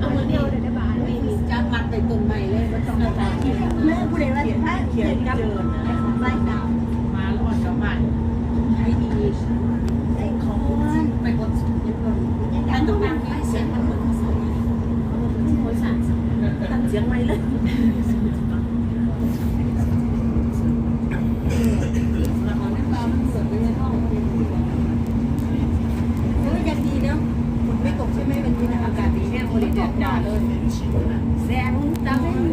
เอามาเดียวเดี๋ยวได้บานไม่มีจับมัดไปต้นใหม่เลยมันต้องมาทำที่เมื่อผู้ใดว่าถ้าเขียนกับไล่ดาวมาแล้วมันจะมันให้ดีไส้คอนไปกดเย็บก่อนอันต้องนั่งให้เสียงมันเหมือนสวยโอ้ยสั่นทำเสียงไม่เลย ละครน้ำตาสดไปในห้อง เออยังดีเนาะฝนไม่ตกใช่ไหมวันนี้นะ อากาศดีแห้งบริเวณด่าเลย แสงตาไม่มี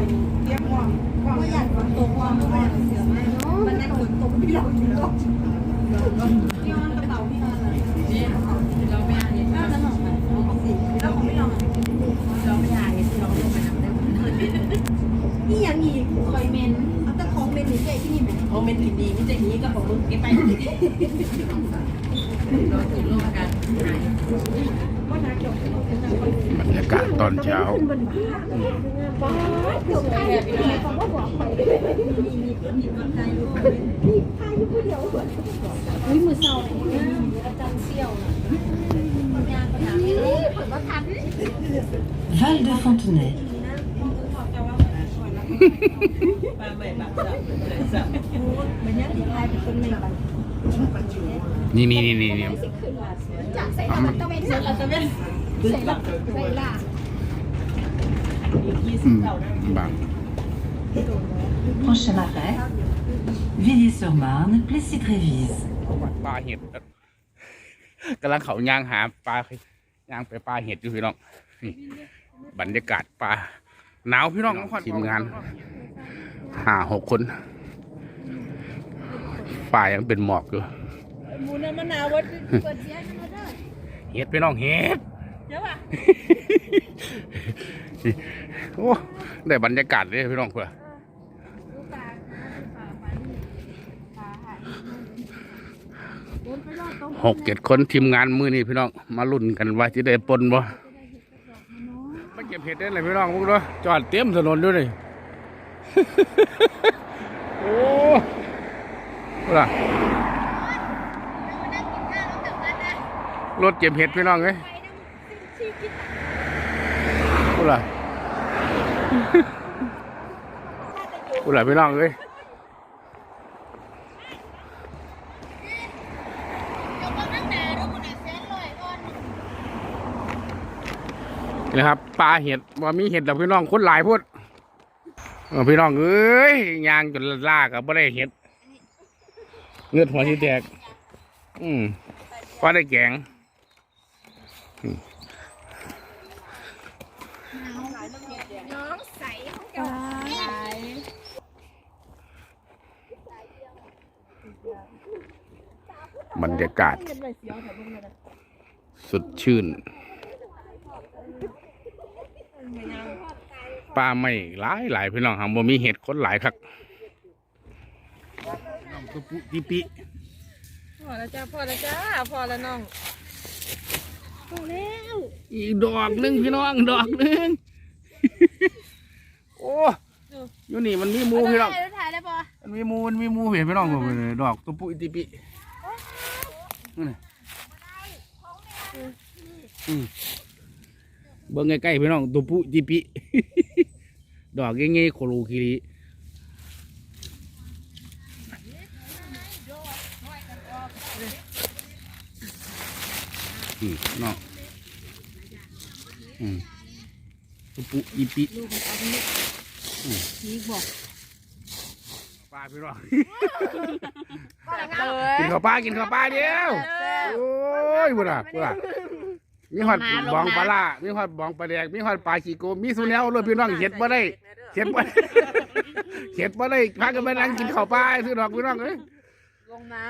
ใจคอยเตรียมความอยากตกความก็อยากเสียไม่เนาะวันนั้นฝนตกที่เราพี่เราพี่ ที่นี่ไหมโอ้เมนดีดีมิจะนี้ก็ของมึงเก็บไปเราตื่นร่วมกันบรรยากาศตอนเช้าเดี๋ยวใครเขาก็บอกคอยมีมีมีคนไทยรู้มีไทยอยู่ผู้เดียวอุ้ยมือเศร้าอาจารย์เซี่ยวนะคนยางปัญหาไม่รู้ผลว่าทัน Val de Fontenay. มาใหม่แบบสับเลยสับมันยังติดไทยเป็นคนหนึ่งบันนี่นี่นี่นี่นี่จากใส่ตะวันตะเวนเสร็จแล้วตะเวนใส่ละใส่ละยี่อืสิบมเท่านะบาง Prochain arrêt, Villiers-sur-Marne, Plessis-Trévise. ปลาเห็ดกำลังเขาย่างหาปลาย่างไปปลาเห็ดอยู่พี่น้องนี่บรรยากาศปลาหนาวพี่น้องทีมงาน ห้าหกคนป่ายังเป็นหมอกอยู่มูนมะนาววัดเปิดเสียงมาได้เห็ดพี่น้องเห็ดเดี๋ยวอะโอ้ได้บรรยากาศเลยพี่น้องเพื่อดูปลาดูปลาปลานี่ปลาหายโดนไปรอดตรงหกเจ็ดคนทีมงานมือนี่พี่น้องมาลุ้นกันว่าจะได้ปนบ่มาเก็บเห็ดได้เลยพี่น้องพวกเราจอดเต็มถนนด้วยนี่ โอ้ล่ะรถเก็บเห็ดพี่น้องเอ้ยกูล่ะกูล่ะพี่น้องเอ้ยนี่นะครับปลาเห็ดว่ามีเห็ดแต่พี่น้องคนหลายพูด พี่น้องเอ้ยยางจนลากกับไม่ได้เห็ดเงือดหัวที่แตก อืมว่าได้แกงน้องใสของเจ้าบรรยากาศสียวแต่เบิ่งเลยนะสดชื่น ปลาไม่หลายหลายพี่น้องหางบ่มีเห็ดคนหลายครับน้องตัวปุติปิพอแล้วจ้าพอแล้วจ้าพอแล้วน้องพอแล้วอีกดอกหนึ่งพี่น้องดอกหนึ่งโอ้อยู่นี่มันมีหมูพี่น้องถ่ายได้ปะมันมีหมูมันมีหมูเห็นพี่น้องบ่เลยดอกตัวปุติปินั่นน่ะอืม เบิ่งใกล้ๆพี่น้องตัวปุติปิ ดอกเงี้ยๆโคโลคิริอืมเนาะอืมตัวปุติปินี่บอกปลาพี่น้อง กินข้าวปลากินข้าวปลาเดียว โอ้ยบุญอะบุญอะ มีหอดบองปลาล่ามีหอดบองปลาแดกมีหอดปลาขี้โกมีสุแนวเลยพี่น้องเห็ดบ่ได้เห็ดบ่ได้เห็ดบ่ได้พากันไปนั่งกินข้าวปลาซื้อดอกพี่น้องเอ้ยลงนะ